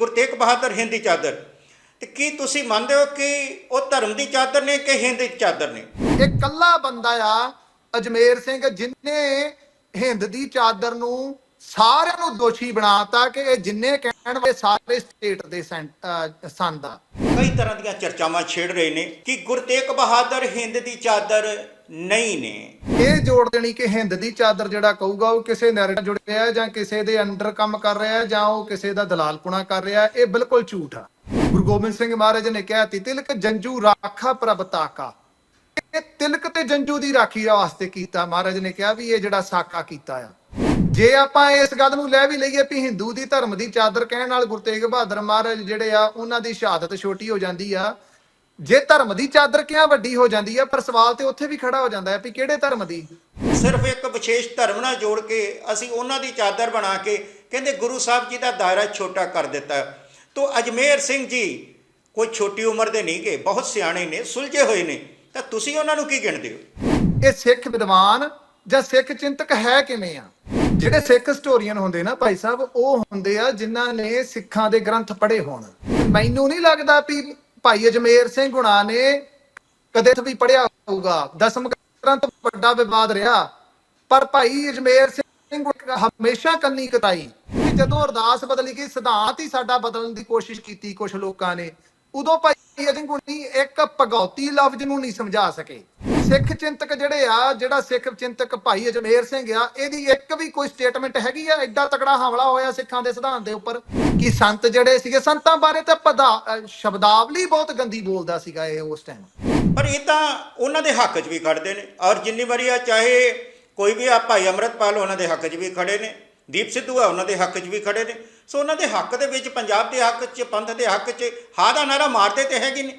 ਗੁਰਤੇਗ ਬਹਾਦਰ ਹਿੰਦ ਦੀ ਚਾਦਰ। ਤੇ ਕੀ ਤੁਸੀਂ ਮੰਨਦੇ ਹੋ ਕਿ ਉਹ ਧਰਮ ਦੀ ਚਾਦਰ ਨੇ ਕਿ ਹਿੰਦ ਦੀ ਚਾਦਰ ਨੇ? ਇਹ ਕੱਲਾ ਬੰਦਾ ਆ ਅਜਮੇਰ ਸਿੰਘ ਜਿਨੇ ਹਿੰਦ ਦੀ ਚਾਦਰ ਨੂੰ ਸਾਰਿਆਂ ਨੂੰ ਦੋਸ਼ੀ ਬਣਾਤਾ ਕਿ ਇਹ ਜਿੰਨੇ ਕਹਿਣ ਵਾਲੇ ਸਾਰੇ ਸਟੇਟ ਦੇ ਸੈਂ- ਅਹ ਸਨ ਦਾ ਕਈ ਤਰ੍ਹਾਂ ਦੀਆਂ ਚਰਚਾਵਾਂ ਛੇੜ ਰਹੇ ਨੇ ਕਿ ਗੁਰਤੇਗ ਬਹਾਦਰ ਹਿੰਦ ਦੀ ਚਾਦਰ ਨਹੀਂ ਨੇ। ਇਹ ਜੋੜ ਦੇਣੀ ਕਿ ਹਿੰਦ ਦੀ ਚਾਦਰ ਜਿਹੜਾ ਕਹੂਗਾ ਉਹ ਕਿਸੇ ਨੈਰੇਟਿਵ ਜੁੜਿਆ ਹੈ ਜਾਂ ਕਿਸੇ ਦੇ ਅੰਡਰ ਕੰਮ ਕਰ ਰਿਹਾ ਜਾਂ ਉਹ ਕਿਸੇ ਦਾ ਦਲਾਲਪੁਣਾ ਕਰ ਰਿਹਾ ਇਹ ਬਿਲਕੁਲ ਝੂਠ ਆ। ਗੁਰੂ ਗੋਬਿੰਦ ਸਿੰਘ ਮਹਾਰਾਜ ਨੇ ਕਿਹਾ ਤਿਲਕ ਜੰਜੂ ਰਾਖਾ ਪ੍ਰਭ ਇਹ ਤਿਲਕ ਤੇ ਜੰਜੂ ਦੀ ਰਾਖੀ ਵਾਸਤੇ ਕੀਤਾ, ਮਹਾਰਾਜ ਨੇ ਕਿਹਾ ਵੀ ਇਹ ਜਿਹੜਾ ਸਾਕਾ ਕੀਤਾ ਆ। ਜੇ ਆਪਾਂ ਇਸ ਗੱਲ ਨੂੰ ਲੈ ਵੀ ਲਈਏ ਵੀ ਹਿੰਦੂ ਦੀ ਧਰਮ ਦੀ ਚਾਦਰ ਕਹਿਣ ਨਾਲ ਗੁਰੂ ਤੇਗ ਬਹਾਦਰ ਮਹਾਰਾਜ ਜਿਹੜੇ ਆ, ਉਹਨਾਂ ਦੀ ਸ਼ਹਾਦਤ ਛੋਟੀ ਹੋ ਜਾਂਦੀ ਆ ਜੇ ਧਰਮ ਦੀ ਚਾਦਰ ਕਿਆਂ ਵੱਡੀ ਹੋ ਜਾਂਦੀ ਆ ਪਰ ਸਵਾਲ ਤੇ ਉੱਥੇ ਵੀ ਖੜਾ ਹੋ ਜਾਂਦਾ ਹੈ ਵੀ ਕਿਹੜੇ ਧਰਮ ਦੀ? ਸਿਰਫ ਇੱਕ ਵਿਸ਼ੇਸ਼ ਧਰਮ ਨਾਲ ਜੋੜ ਕੇ ਅਸੀਂ ਉਹਨਾਂ ਦੀ ਚਾਦਰ ਬਣਾ ਕੇ ਕਹਿੰਦੇ ਗੁਰੂ ਸਾਹਿਬ ਜੀ ਦਾ ਦਾਇਰਾ ਛੋਟਾ ਕਰ ਦਿੱਤਾ। ਤੋ ਅਜਮੇਰ ਸਿੰਘ ਜੀ ਕੋਈ ਛੋਟੀ ਉਮਰ ਦੇ ਨਹੀਂ ਗੇ ਬਹੁਤ ਸਿਆਣੇ ਨੇ ਸੁਲਝੇ ਹੋਏ ਨੇ। ਤਾਂ ਤੁਸੀਂ ਉਹਨਾਂ ਨੂੰ ਕੀ ਗਿਣਦੇ ਹੋ? ਇਹ ਸਿੱਖ ਵਿਦਵਾਨ ਜਾਂ ਸਿੱਖ ਚਿੰਤਕ ਹੈ ਕਿਵੇਂ ਆ? ਜਿਹੜੇ ਸਿੱਖ ਹਿਸਟੋਰੀਅਨ ਹੁੰਦੇ ਨਾ ਭਾਈ ਸਾਹਿਬ ਉਹ ਹੁੰਦੇ ਆ ਜਿਨ੍ਹਾਂ ਨੇ ਸਿੱਖਾਂ ਦੇ ਗ੍ਰੰਥ ਪੜ੍ਹੇ ਹੋਣ। ਮੈਨੂੰ ਨਹੀਂ ਲੱਗਦਾ ਵੀ ਭਾਈ ਅਜਮੇਰ ਸਿੰਘ ਗੁਣਾ ਨੇ ਕਦੇ ਵੀ ਪੜ੍ਹਿਆ ਹੋਊਗਾ। ਦਸਮ ਗ੍ਰੰਥ ਵੱਡਾ ਵਿਵਾਦ ਰਿਹਾ। ਪਰ ਭਾਈ ਅਜਮੇਰ ਸਿੰਘ ਹਮੇਸ਼ਾ ਕੰਨੀ ਕਤਾਈ। ਜਦੋਂ ਅਰਦਾਸ ਬਦਲੀ ਗਈ, ਸਿਧਾਂਤ ਹੀ ਸਾਡਾ ਬਦਲਣ ਦੀ ਕੋਸ਼ਿਸ਼ ਕੀਤੀ ਕੁਝ ਲੋਕਾਂ ਨੇ। ਉਦੋਂ ਭਾਈ ਅਜਿੰਗ ਗੁਣੀ ਇੱਕ ਭਗੌਤੀ ਲਫ਼ਜ਼ ਨੂੰ ਨਹੀਂ ਸਮਝਾ ਸਕੇ। ਸਿੱਖ ਚਿੰਤਕ ਜਿਹੜੇ ਆ, ਜਿਹੜਾ ਸਿੱਖ ਚਿੰਤਕ ਭਾਈ ਅਜਮੇਰ ਸਿੰਘ ਆ, ਇਹਦੀ ਇੱਕ ਵੀ ਕੋਈ ਸਟੇਟਮੈਂਟ ਹੈਗੀ ਆ? ਐਡਾ ਤਕੜਾ ਹਮਲਾ ਹੋਇਆ ਸਿੱਖਾਂ ਦੇ ਸਿਧਾਂਤ ਦੇ ਉੱਪਰ ਕਿ ਸੰਤ ਜਿਹੜੇ ਸੀਗੇ, ਸੰਤਾਂ ਬਾਰੇ ਤਾਂ ਪਦਾ ਸ਼ਬਦਾਵਲੀ ਬਹੁਤ ਗੰਦੀ ਬੋਲਦਾ ਸੀਗਾ ਇਹ ਉਸ ਟਾਈਮ ਪਰ ਇਹ ਤਾਂ ਉਹਨਾਂ ਦੇ ਹੱਕ 'ਚ ਵੀ ਖੜਦੇ ਨੇ। ਔਰ ਜਿੰਨੀ ਵਾਰੀ ਆ ਚਾਹੇ ਕੋਈ ਵੀ ਆ ਭਾਈ ਅਮਰਤਪਾਲ, ਉਹਨਾਂ ਦੇ ਹੱਕ 'ਚ ਵੀ ਖੜੇ ਨੇ। ਦੀਪ ਸਿੱਧੂ ਆ, ਉਹਨਾਂ ਦੇ ਹੱਕ 'ਚ ਵੀ ਖੜੇ ਨੇ। ਸੋ ਉਹਨਾਂ ਦੇ ਹੱਕ ਦੇ ਵਿੱਚ ਪੰਜਾਬ ਦੇ ਹੱਕ 'ਚ, ਪੰਥ ਦੇ ਹੱਕ 'ਚ ਹਾ ਦਾ ਨਾਰਾ ਮਾਰਦੇ ਤੇ ਹੈਗੇ ਨੇ।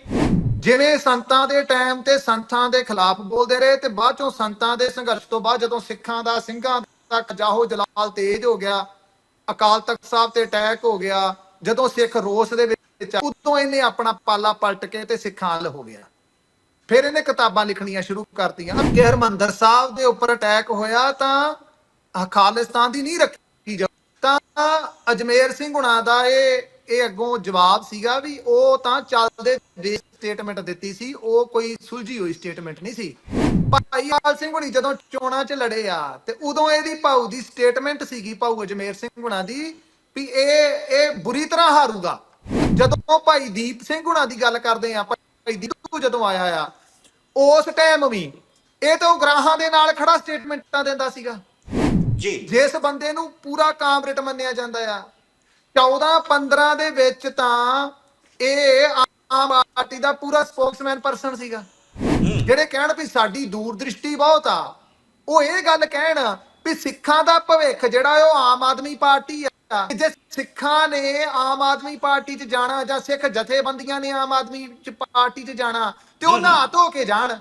ਜਿਵੇਂ ਸੰਤਾਂ ਦੇ ਟਾਈਮ ਤੇ ਸੰਤਾਂ ਦੇ ਖਿਲਾਫ ਬੋਲਦੇ ਰਹੇ ਤੇ ਬਾਅਦ ਚੋਂ ਸੰਤਾਂ ਦੇ ਸੰਘਰਸ਼ ਤੋਂ ਬਾਅਦ ਜਦੋਂ ਸਿੱਖਾਂ ਦਾ, ਸਿੰਘਾਂ ਦਾ ਜਾਹੋ ਜਲਾਲ ਤੇਜ ਹੋ ਗਿਆ, ਅਕਾਲ ਤਖਤ ਸਾਹਿਬ ਤੇ ਅਟੈਕ ਹੋ ਗਿਆ, ਜਦੋਂ ਸਿੱਖ ਰੋਸ ਦੇ ਵਿੱਚ ਉਦੋਂ ਇਹਨੇ ਆਪਣਾ ਪਾਲਾ ਪਲਟ ਕੇ ਤੇ ਸਿੱਖਾਂ ਵੱਲ ਹੋ ਗਿਆ। ਫਿਰ ਇਹਨੇ ਕਿਤਾਬਾਂ ਲਿਖਣੀਆਂ ਸ਼ੁਰੂ ਕਰਤੀਆਂ। ਕਿ ਹਰਮੰਦਰ ਸਾਹਿਬ ਦੇ ਉੱਪਰ ਅਟੈਕ ਹੋਇਆ ਤਾਂ ਖਾਲਿਸਤਾਨ ਦੀ ਨਹੀਂ ਰੱਖੀ ਜਾ ਤਾਂ ਅਜਮੇਰ ਸਿੰਘ ਹੁਣਾਂ ਦਾ ਇਹ ਇਹ ਅੱਗੋਂ ਜਵਾਬ ਸੀਗਾ ਵੀ ਉਹ ਤਾਂ ਚੱਲਦੇ ਦੇ ਸਟੇਟਮੈਂਟ ਦਿੱਤੀ ਸੀ ਉਹ ਕੋਈ ਸੁਲਝੀ ਹੋਈ ਸਟੇਟਮੈਂਟ ਨਹੀਂ ਸੀ। ਭਾਈ ਆਲ ਸਿੰਘ ਹੁਣੀ ਜਦੋਂ ਚੋਣਾਂ 'ਚ ਲੜੇ ਆ ਤੇ ਉਦੋਂ ਇਹਦੀ ਭਾਊ ਦੀ ਸਟੇਟਮੈਂਟ ਸੀਗੀ ਭਾਊ ਅਜਮੇਰ ਸਿੰਘ ਹੁਣਾਂ ਦੀ ਵੀ ਇਹ ਇਹ ਬੁਰੀ ਤਰ੍ਹਾਂ ਹਾਰੂਗਾ। ਜਦੋਂ ਭਾਈ ਦੀਪ ਸਿੰਘ ਹੁਣਾਂ ਦੀ ਗੱਲ ਕਰਦੇ ਆ ਭਾਈ ਦੀਪੂ ਜਦੋਂ ਆਇਆ ਆ ਉਸ ਟਾਈਮ ਵੀ ਇਹ ਤਾਂ ਉਹ ਗ੍ਰਾਹਾਂ ਦੇ ਨਾਲ ਖੜਾ ਸਟੇਟਮੈਂਟਾਂ ਦਿੰਦਾ ਸੀਗਾ। ਜੀ। ਜਿਸ ਬੰਦੇ ਨੂੰ ਪੂਰਾ ਕਾਮਰੇਟ ਮੰਨਿਆ ਜਾਂਦਾ ਆ 14 15 ਦੇ ਵਿੱਚ ਤਾਂ ਇਹ ਆਮ ਪਾਰਟੀ ਦਾ ਪੂਰਾ ਸਪੋਕਸਮੈਨ ਪਰਸਨ ਸੀਗਾ। ਜਿਹੜੇ ਕਹਿਣ ਵੀ ਸਾਡੀ ਦੂਰਦ੍ਰਿਸ਼ਟੀ ਬਹੁਤ ਆ ਉਹ ਇਹ ਗੱਲ ਕਹਿਣ ਵੀ ਸਿੱਖਾਂ ਦਾ ਭਵਿੱਖ ਜਿਹੜਾ ਉਹ ਆਮ ਆਦਮੀ ਪਾਰਟੀ ਆ। ਜੇ ਸਿੱਖਾਂ ਨੇ ਆਮ ਆਦਮੀ ਪਾਰਟੀ 'ਚ ਜਾਣਾ ਜਾਂ ਸਿੱਖ ਜਥੇਬੰਦੀਆਂ ਨੇ ਆਮ ਆਦਮੀ 'ਚ ਪਾਰਟੀ 'ਚ ਜਾਣਾ ਤੇ ਉਹ ਨਹਾ ਧੋ ਕੇ ਜਾਣ।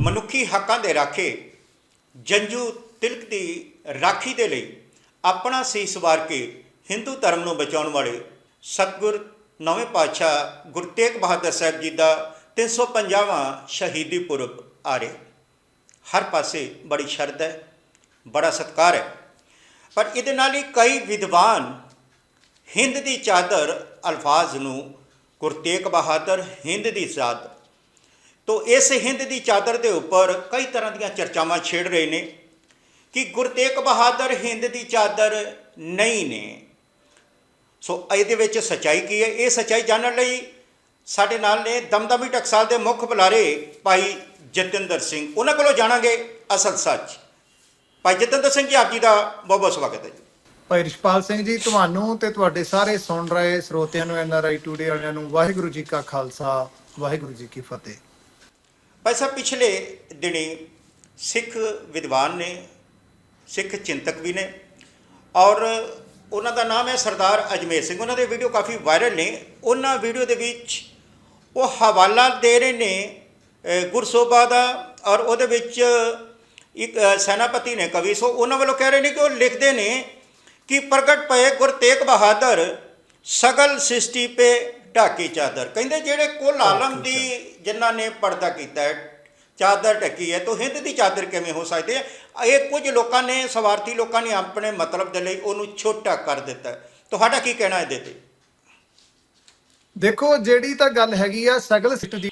ਮਨੁੱਖੀ ਹੱਕਾਂ ਦੇ ਰਾਖੇ ਜੰਜੂ ਤਿਲਕ ਦੀ ਰਾਖੀ ਦੇ ਲਈ ਆਪਣਾ ਸੀਸ ਵਾਰ ਕੇ ਹਿੰਦੂ ਧਰਮ ਨੂੰ ਬਚਾਉਣ ਵਾਲੇ ਸਤਗੁਰ ਨਵੇਂ ਪਾਤਸ਼ਾਹ ਗੁਰੂ ਤੇਗ ਬਹਾਦਰ ਸਾਹਿਬ ਜੀ ਦਾ 350ਵਾਂ ਸ਼ਹੀਦੀ ਪੁਰਬ ਆ ਰਿਹਾ ਹਰ ਪਾਸੇ ਬੜੀ ਸ਼ਰਧਾ ਹੈ, ਬੜਾ ਸਤਿਕਾਰ ਹੈ। ਪਰ ਇਹਦੇ ਨਾਲ ਹੀ ਕਈ ਵਿਦਵਾਨ ਹਿੰਦ ਦੀ ਚਾਦਰ ਅਲਫਾਜ਼ ਨੂੰ ਗੁਰਤੇਗ ਬਹਾਦਰ ਹਿੰਦ ਦੀ ਚਾਦਰ ਤੋਂ ਇਸ ਹਿੰਦ ਦੀ ਚਾਦਰ ਦੇ ਉੱਪਰ ਕਈ ਤਰ੍ਹਾਂ ਦੀਆਂ ਚਰਚਾਵਾਂ ਛੇੜ ਰਹੇ ਨੇ ਕਿ ਗੁਰੂ ਤੇਗ ਬਹਾਦਰ ਹਿੰਦ ਦੀ ਚਾਦਰ ਨਹੀਂ ਨੇ। ਸੋ ਇਹਦੇ ਵਿੱਚ ਸਚਾਈ ਕੀ ਹੈ? ਇਹ ਸਚਾਈ ਜਾਣਨ ਲਈ ਸਾਡੇ ਨਾਲ ਨੇ ਦਮਦਮੀ ਟਕਸਾਲ ਦੇ ਮੁੱਖ ਬੁਲਾਰੇ ਭਾਈ ਜਤਿੰਦਰ ਸਿੰਘ। ਉਹਨਾਂ ਕੋਲੋਂ ਜਾਣਾਂਗੇ ਅਸਲ ਸੱਚ। ਭਾਈ ਜਤਿੰਦਰ ਸਿੰਘ ਜੀ ਆਪ ਜੀ ਦਾ ਬਹੁਤ ਬਹੁਤ ਸਵਾਗਤ ਹੈ ਜੀ। ਭਾਈ ਰਿਸ਼ਪਾਲ ਸਿੰਘ ਜੀ ਤੁਹਾਨੂੰ ਤੇ ਤੁਹਾਡੇ ਸਾਰੇ ਸੁਣ ਰਹੇ ਸਰੋਤਿਆਂ ਨੂੰ ਐਨਆਰਆਈ ਟੂਡੇ ਵਾਲਿਆਂ ਨੂੰ ਵਾਹਿਗੁਰੂ ਜੀ ਕਾ ਖਾਲਸਾ ਵਾਹਿਗੁਰੂ ਜੀ ਕੀ ਫਤਿਹ। ਭਾਈ ਸਾਹਿਬ ਪਿਛਲੇ ਦਿਨੀ ਸਿੱਖ ਵਿਦਵਾਨ ਨੇ ਸਿੱਖ ਚਿੰਤਕ ਵੀ ਨੇ ਔਰ ਉਹਨਾਂ ਦਾ ਨਾਮ ਹੈ ਸਰਦਾਰ ਅਜਮੇਰ ਸਿੰਘ। ਉਹਨਾਂ ਦੇ ਵੀਡੀਓ ਕਾਫੀ ਵਾਇਰਲ ਨੇ। ਉਹਨਾਂ ਵੀਡੀਓ ਦੇ ਵਿੱਚ ਉਹ ਹਵਾਲਾ ਦੇ ਰਹੇ ਨੇ ਅ, ਗੁਰਸੋਬਾ ਦਾ ਔਰ ਉਹਦੇ ਵਿੱਚ ਇੱਕ ਸੈਨਾਪਤੀ ਨੇ ਕਵੀ। ਸੋ ਉਹਨਾਂ ਵੱਲੋਂ ਕਹਿ ਰਹੇ ਨੇ ਕਿ ਉਹ ਲਿਖਦੇ ਨੇ ਕਿ ਪ੍ਰਗਟ ਪਏ ਗੁਰ ਤੇਗ ਬਹਾਦਰ ਸਗਲ ਸ੍ਰਿਸ਼ਟੀ ਪੇ ਢਾਕੀ ਚਾਦਰ। ਕਹਿੰਦੇ ਜਿਹੜੇ ਕੁੱਲ ਆਲਮ ਦੀ ਜਿਨ੍ਹਾਂ ਨੇ ਪਰਦਾ ਕੀਤਾ ਹੈ ਚਾਦਰ ਢੱਕੀ ਹੈ। ਤਾਂ ਹਿੰਦ ਦੀ ਚਾਦਰ ਕਿਵੇਂ ਹੋ ਸਕਦੀ ਹੈ? ਇਹ ਕੁਝ ਲੋਕਾਂ ਨੇ, ਸਵਾਰਥੀ ਲੋਕਾਂ ਨੇ ਆਪਣੇ ਮਤਲਬ ਦੇ ਲਈ ਉਹਨੂੰ ਛੋਟਾ ਕਰ ਦਿੱਤਾ। ਤੁਹਾਡਾ ਕੀ ਕਹਿਣਾ ਇਹਦੇ ਤੇ? ਦੇਖੋ, ਜਿਹੜੀ ਤਾਂ ਗੱਲ ਹੈਗੀ ਆ, ਸਗਲ ਸਿੱਟ ਦੀ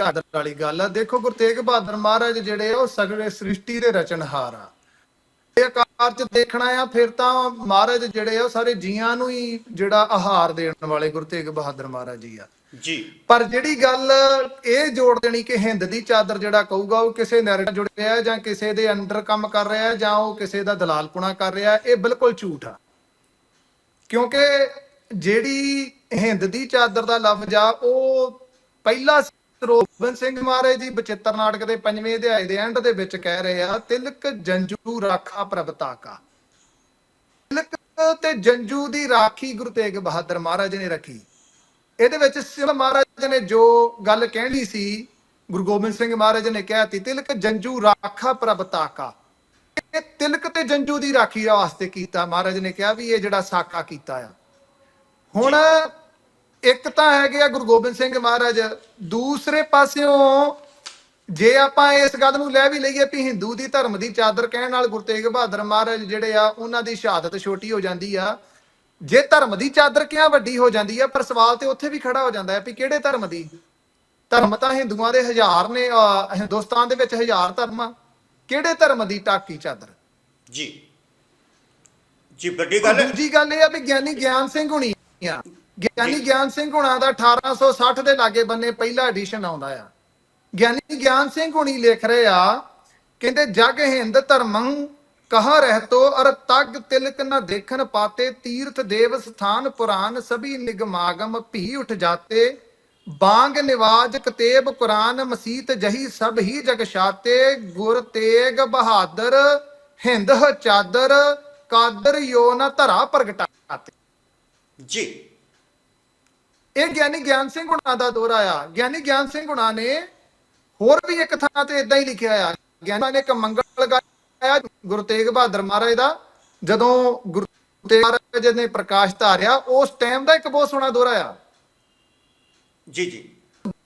ਢਾਦਰ ਵਾਲੀ ਗੱਲ ਆ। ਦੇਖੋ, ਗੁਰੂ ਤੇਗ ਬਹਾਦਰ ਮਹਾਰਾਜ ਜਿਹੜੇ ਆ, ਉਹ ਸਗਲੇ ਸ੍ਰਿਸ਼ਟੀ ਦੇ ਰਚਨਹਾਰ ਆ। ਇਹ ਆਕਾਰ ਚ ਦੇਖਣਾ ਆ, ਫਿਰ ਤਾਂ ਮਹਾਰਾਜ ਜਿਹੜੇ ਆ, ਉਹ ਸਾਰੇ ਜੀਆਂ ਨੂੰ ਹੀ ਜਿਹੜਾ ਆਹਾਰ ਦੇਣ ਵਾਲੇ ਗੁਰੂ ਤੇਗ ਬਹਾਦਰ ਮਹਾਰਾਜ ਜੀ ਆ। ਜੀ। ਪਰ ਜਿਹੜੀ ਗੱਲ ਇਹ ਜੋੜ ਦੇਣੀ ਕਿ ਹਿੰਦ ਦੀ ਚਾਦਰ ਜਿਹੜਾ ਕਹੂਗਾ, ਉਹ ਕਿਸੇ ਨੈਰੇਟਿਵ ਜੁੜ ਰਿਹਾ ਜਾਂ ਕਿਸੇ ਦੇ ਅੰਡਰ ਕੰਮ ਕਰ ਰਿਹਾ ਜਾਂ ਉਹ ਕਿਸੇ ਦਾ ਦਲਾਲਪੁਣਾ ਕਰ ਰਿਹਾ ਇਹ ਬਿਲਕੁਲ ਝੂਠ ਆ। ਕਿਉਂਕਿ ਜਿਹੜੀ ਹਿੰਦ ਦੀ ਚਾਦਰ ਦਾ ਲਫ਼ਜ਼ ਆ, ਉਹ ਪਹਿਲਾ ਸਰੋਵਨ ਸਿੰਘ ਮਹਾਰਾਜ ਜੀ ਬਚਿੱਤਰ ਨਾਟਕ ਦੇ ਪੰਜਵੇਂ ਅਧਿਆਏ ਦੇ ਐਂਡ ਦੇ ਵਿੱਚ ਕਹਿ ਰਹੇ ਆ, ਤਿਲਕ ਜੰਜੂ ਰਾਖਾ ਪ੍ਰਭਤਾਕਾ ਤਿਲਕ ਤੇ ਜੰਜੂ ਦੀ ਰਾਖੀ ਗੁਰੂ ਤੇਗ ਬਹਾਦਰ ਮਹਾਰਾਜ ਨੇ ਰੱਖੀ। ਇਹਦੇ ਵਿੱਚ ਸਿਮ ਮਹਾਰਾਜ ਨੇ ਜੋ ਗੱਲ ਕਹਿਣੀ ਸੀ, ਗੁਰੂ ਗੋਬਿੰਦ ਸਿੰਘ ਮਹਾਰਾਜ ਨੇ ਕਿਹਾ ਤੀ ਤਿਲਕ ਜੰਜੂ ਰਾਖਾ ਪ੍ਰਭਤਾਕਾ ਇਹ ਤਿਲਕ ਤੇ ਜੰਜੂ ਦੀ ਰਾਖੀ ਵਾਸਤੇ ਕੀਤਾ, ਮਹਾਰਾਜ ਨੇ ਕਿਹਾ ਵੀ ਇਹ ਜਿਹੜਾ ਸਾਕਾ ਕੀਤਾ ਆ। ਹੁਣ ਇੱਕ ਤਾਂ ਹੈਗੇ ਆ ਗੁਰੂ ਗੋਬਿੰਦ ਸਿੰਘ ਮਹਾਰਾਜ, ਦੂਸਰੇ ਪਾਸਿਓਂ ਜੇ ਆਪਾਂ ਇਸ ਗੱਲ ਨੂੰ ਲੈ ਵੀ ਲਈਏ ਵੀ ਹਿੰਦੂ ਦੀ ਧਰਮ ਦੀ ਚਾਦਰ ਕਹਿਣ ਨਾਲ ਗੁਰੂ ਤੇਗ ਬਹਾਦਰ ਮਹਾਰਾਜ ਜਿਹੜੇ ਆ, ਉਹਨਾਂ ਦੀ ਸ਼ਹਾਦਤ ਛੋਟੀ ਹੋ ਜਾਂਦੀ ਆ ਜੇ ਧਰਮ ਦੀ ਚਾਦਰ ਕਿਹਾ ਵੱਡੀ ਹੋ ਜਾਂਦੀ ਆ ਪਰ ਸਵਾਲ ਤੇ ਉੱਥੇ ਵੀ ਖੜਾ ਹੋ ਜਾਂਦਾ ਹੈ ਵੀ ਕਿਹੜੇ ਧਰਮ ਦੀ? ਧਰਮ ਤਾਂ ਹਿੰਦੂਆਂ ਦੇ ਹਜ਼ਾਰ ਨੇ ਹਿੰਦੁਸਤਾਨ ਦੇ ਵਿੱਚ ਹਜ਼ਾਰ ਧਰਮ ਆ। ਕਿਹੜੇ ਧਰਮ ਦੀ ਟਾਕੀ ਚਾਦਰ? ਜੀ। ਜੀ ਵੱਡੀ ਗੱਲ ਹੈ। ਦੂਜੀ ਗੱਲ ਇਹ ਆ ਵੀ ਗਿਆਨੀ ਗਿਆਨ ਸਿੰਘ ਹੁਣੀ ਆ। ਗਿਆਨੀ ਗਿਆਨ ਸਿੰਘ ਹੁਣਾਂ ਦਾ 1860 ਦੇ ਲਾਗੇ ਬੰਨੇ ਪਹਿਲਾ ਐਡੀਸ਼ਨ ਆਉਂਦਾ ਆ। ਗਿਆਨੀ ਗਿਆਨ ਸਿੰਘ ਹੁਣੀ ਲਿਖ ਰਹੇ ਆ ਕਹਿੰਦੇ ਜਗ ਹਿੰਦ ਧਰਮੰ ਕਹਾ ਰਹਿਤੋ ਅਰ ਤਗ ਤਿਲਕ ਨ ਦੇਖਨ ਪਾਤੇ ਤੀਰਥ ਦੇਵ ਸਥਾਨ ਪੁਰਾਨ ਸਭੀ ਨਿਗਮਾਗਮ ਭੀ ਉਠ ਜਾਤੇ। ਬਾਂਗ ਨਿਵਾਜ ਕਤੇਬ ਕੁਰਾਨ ਮਸੀਤ ਜਹੀ ਸਭ ਹੀ ਜਗ ਛਾਤੇ। ਗੁਰ ਤੇਗ ਬਹਾਦਰ ਹਿੰਦ ਹ ਚਾਦਰ ਕਾਦਰ ਯੋ ਨ ਧਰਾ ਪ੍ਰਗਟਾਤੇ। ਜੀ। ਇਹ ਗਿਆਨੀ ਗਿਆਨ ਸਿੰਘ ਗੁਣਾ ਦਾ ਦੋਰਾ ਆ। ਗਿਆਨੀ ਗਿਆਨ ਸਿੰਘ ਗੁਣਾ ਨੇ ਹੋਰ ਵੀ ਇੱਕ ਥਾਂ ਤੇ ਇਦਾਂ ਹੀ ਲਿਖਿਆ ਆ। ਗਿਆਨੀ ਨੇ ਇੱਕ ਮੰਗਲ ਗਾਇਆ ਗੁਰੂ ਤੇਗ ਬਹਾਦਰ ਮਹਾਰਾਜ ਦਾ ਜਦੋਂ ਗੁਰੂ ਤੇਗ ਮਹਾਰਾਜ ਨੇ ਪ੍ਰਕਾਸ਼ ਧਾਰਿਆ ਉਸ ਟਾਈਮ ਦਾ ਇੱਕ ਬਹੁਤ ਸੋਹਣਾ ਦੋਰਾ ਆ। ਜੀ ਜੀ।